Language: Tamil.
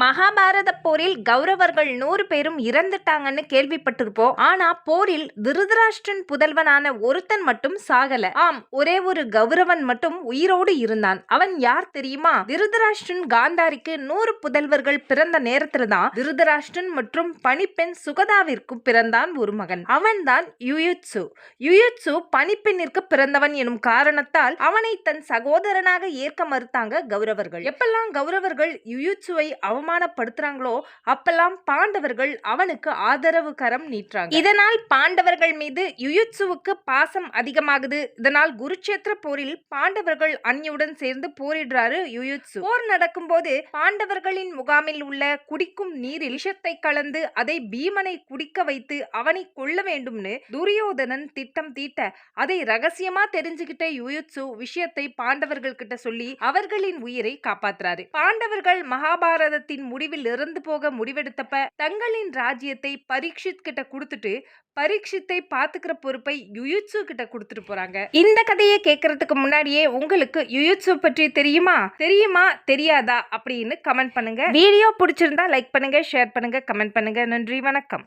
மகாபாரத போரில் கௌரவர்கள் நூறு பேரும் இறந்துட்டாங்கன்னு கேள்விப்பட்டிருப்போம். ஆனா போரில் திருதராஷ்டிரன் புதல்வனான ஒருத்தன் மட்டும் சாகல. ஆம் ஒரே ஒரு கௌரவன் மட்டும் உயிரோடு இருந்தான். அவன் யார் தெரியுமா? திருதராஷ்டிரன் காந்தாரிக்கு நூறு புதல்வர்கள் பிறந்த நேரத்துல தான் திருதராஷ்டிரன் மற்றும் பணிப்பெண் சுகதாவிற்கு பிறந்தான் ஒரு மகன். அவன்தான் யுயுட்சு யுயுட்சு பணிப்பெண்ணிற்கு பிறந்தவன் எனும் காரணத்தால் அவனை தன் சகோதரனாக ஏற்க மறுத்தாங்க கௌரவர்கள். எப்பெல்லாம் கௌரவர்கள் யுயுட்சுவை அவமானப்படுத்துறாங்களோ அப்பெல்லாம் பாண்டவர்கள் அவனுக்கு ஆதரவு கரம் நீட்டுறாங்க. இதனால் பாண்டவர்கள் மீது யுயுட்சுவுக்கு பாசம் அதிகமாகுது. இதனால் குருட்சேத்திர போரில் பாண்டவர்கள் அன்னியுடன் சேர்ந்து போரிடுறாரு யுயுட்சு. போர் நடக்கும்போது பாண்டவர்களின் முகாமில் உள்ள குடிக்கும் நீரில் விஷத்தை கலந்து அதை பீமனை குடிக்க வைத்து அவனை கொல்ல வேண்டும்னு துரியோதனன் திட்டம் தீட்ட அதை ரகசியமா தெரிஞ்சுக்கிட்ட யுயுட்சு விஷயத்தை பாண்டவர்கள் கிட்ட சொல்லி அவர்களின் உயிரை காப்பாத்துறாரு. பாண்டவர்கள் மகாபாரதத்தில் மகாபாரதத்தின் முடிவில் இறந்து போக முடிவெடுத்தப்ப தங்களின் ராஜ்யத்தை பரீட்சித் கிட்ட கொடுத்துட்டு பரீட்சித்தை பாத்துக்கிற பொறுப்பை யுயுட்சு கிட்ட கொடுத்துட்டு போறாங்க. இந்த கதையை கேட்கறதுக்கு முன்னாடியே உங்களுக்கு யுயுட்சு பற்றி தெரியுமா? தெரியுமா? தெரியாதா? அப்படின்னு கமெண்ட் பண்ணுங்க. வீடியோ பிடிச்சிருந்தா லைக் பண்ணுங்க ஷேர் பண்ணுங்க கமெண்ட் பண்ணுங்க. நன்றி வணக்கம்.